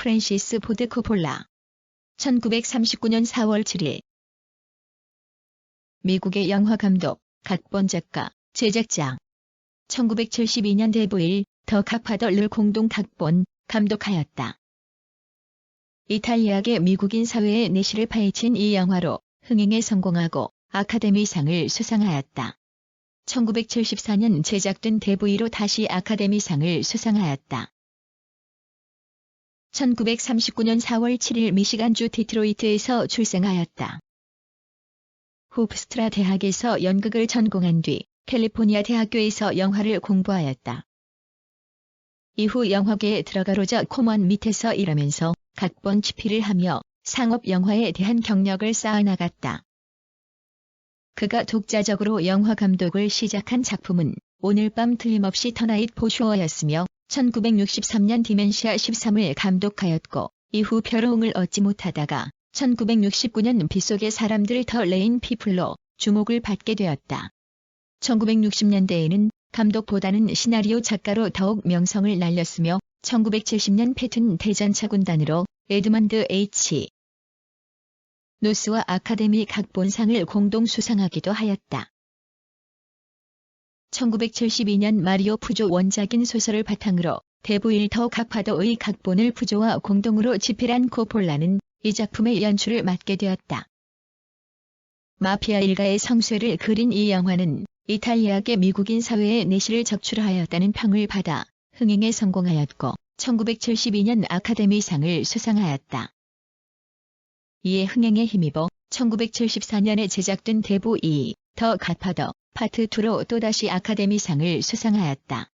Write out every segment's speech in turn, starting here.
프랜시스 포드 코폴라 1939년 4월 7일 미국의 영화 감독, 각본 작가, 제작장 1972년 데부일 더 카파더를 공동 각본, 감독하였다. 이탈리아계 미국인 사회의 내실을 파헤친 이 영화로 흥행에 성공하고 아카데미상을 수상하였다. 1974년 제작된 데부이로 다시 아카데미상을 수상하였다. 1939년 4월 7일 미시간주 디트로이트에서 출생하였다. 호프스트라 대학에서 연극을 전공한 뒤 캘리포니아 대학교에서 영화를 공부하였다. 이후 영화계에 들어가로자 코먼 밑에서 일하면서 각본 집필을 하며 상업 영화에 대한 경력을 쌓아나갔다. 그가 독자적으로 영화 감독을 시작한 작품은 오늘 밤 틀림없이 터나잇 보슈어였으며 1963년 디멘시아 13을 감독하였고 이후 벼로움을 얻지 못하다가 1969년 빗속의 사람들 더 레인 피플로 주목을 받게 되었다. 1960년대에는 감독보다는 시나리오 작가로 더욱 명성을 날렸으며 1970년 패튼 대전차 군단으로 에드먼드 H. 노스와 아카데미 각본상을 공동 수상하기도 하였다. 1972년 마리오 푸조 원작인 소설을 바탕으로 데부일 더 카파도의 각본을 푸조와 공동으로 집필한 코폴라는 이 작품의 연출을 맡게 되었다. 마피아 일가의 성쇠를 그린 이 영화는 이탈리아계 미국인 사회의 내실을 적출하였다는 평을 받아 흥행에 성공하였고 1972년 아카데미상을 수상하였다. 이에 흥행에 힘입어 1974년에 제작된 대부 2, 더 갓파더, 파트 2로 또다시 아카데미상을 수상하였다.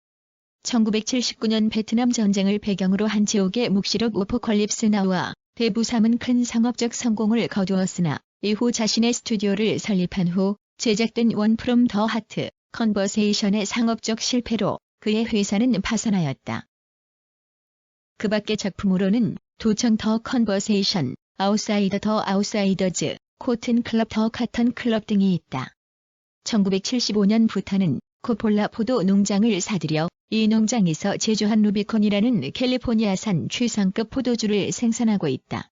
1979년 베트남 전쟁을 배경으로 한 지옥의 묵시록 오포컬립스 나우와 대부 3은 큰 상업적 성공을 거두었으나 이후 자신의 스튜디오를 설립한 후 제작된 원 프롬 더 하트 컨버세이션의 상업적 실패로 그의 회사는 파산하였다. 그 밖의 작품으로는 도청 더 컨버세이션, 아웃사이더 더 아웃사이더즈, 코튼 클럽 더 카턴 클럽 등이 있다. 1975년부터는 코폴라 포도 농장을 사들여 이 농장에서 제조한 루비콘이라는 캘리포니아산 최상급 포도주를 생산하고 있다.